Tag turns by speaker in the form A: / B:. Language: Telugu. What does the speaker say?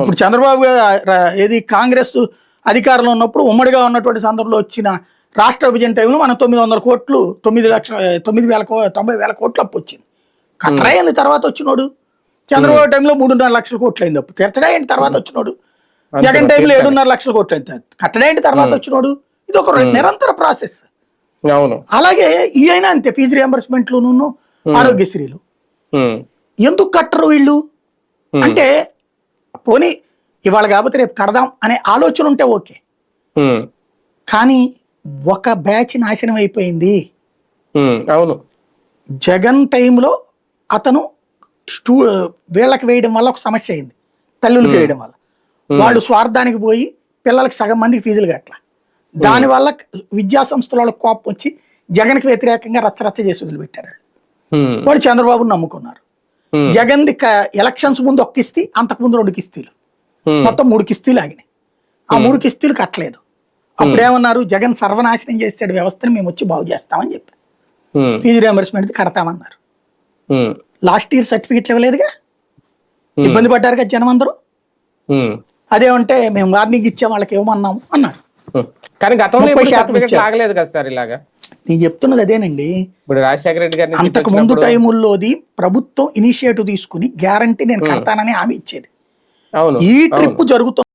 A: ఇప్పుడు చంద్రబాబు గారు ఏది కాంగ్రెస్ అధికారంలో ఉన్నప్పుడు ఉమ్మడిగా ఉన్నటువంటి సందర్భంలో వచ్చిన రాష్ట్ర విభజన టైంలో మనం తొమ్మిది వందల కోట్లు తొమ్మిది లక్షల తొమ్మిది వేల తొంభై వేల కోట్లు అప్పు వచ్చింది. కట్టడైంది తర్వాత వచ్చినోడు. చంద్రబాబు టైంలో మూడున్నర లక్షల కోట్లు అయింది అప్పు. తీర్చడైంది తర్వాత వచ్చినోడు. జగన్ టైంలో. ఏడున్నర లక్షల కోట్లు అయింది. కట్టడైంది తర్వాత వచ్చినోడు. ఇది ఒక నిరంతర ప్రాసెస్. అలాగే ఈ అయినా అంతే ఫీజు రియంబర్స్మెంట్లు ఆరోగ్యశ్రీలు. ఎందుకు కట్టరు వీళ్ళు. అంటే పోనీ ఇవాళ కాకపోతే రేపు కడదాం అనే ఆలోచన ఉంటే ఓకే. కానీ ఒక బ్యాచ్ నాశనం అయిపోయింది.
B: అవును.
A: జగన్ టైంలో అతను స్టూ వీళ్ళకి వేయడం వల్ల ఒక సమస్య అయింది. తల్లులకి వేయడం వల్ల. వాళ్ళు స్వార్థానికి పోయి పిల్లలకి సగం మందికి ఫీజులు కట్టల. దానివల్ల విద్యా సంస్థల వాళ్ళకి కోపం వచ్చి జగన్కి వ్యతిరేకంగా రచ్చరచ్చ చేసి వదిలిపెట్టారు వాళ్ళు చంద్రబాబును నమ్ముకున్నారు. జగన్ ఎలక్షన్స్ ముందు ఒక కిస్తీ అంతకు ముందు రెండు కిస్తీలు.
B: ఉమ్,
A: మొత్తం మూడు కిస్తీలు ఆగినాయి. ఆ మూడు కిస్తీలు కట్టలేదు. అప్పుడు ఏమన్నారు? జగన్ సర్వనాశనం చేసాడు వ్యవస్థని మేము వచ్చి బాగు చేస్తామని చెప్పి ఫీజు రియంబర్స్మెంట్ కడతామన్నారు. లాస్ట్ ఇయర్ సర్టిఫికెట్లు ఇవ్వలేదుగా? ఇబ్బంది పడ్డారు కదా జనం అందరూ?
B: ఉమ్,
A: అదేమంటే మేము వార్నింగ్ ఇచ్చాం వాళ్ళకి ఇవ్వమన్నాం అన్నారు.
B: కానీ గతంలో
A: శాతం
B: సర్టిఫికెట్
A: ఇచ్చారు.
B: కదా సార్ ఇలాగా?
A: నేను చెప్తున్నది అదేనండి.
B: ఇప్పుడు రాజశేఖర రెడ్డి గారిని
A: అంతకు ముందు టైముల్లోది ప్రభుత్వం ఇనిషియేటివ్ తీసుకుని గ్యారంటీ నేను కడతానని హామీ ఇచ్చేది. ఈ ట్రిప్ జరుగుతుంది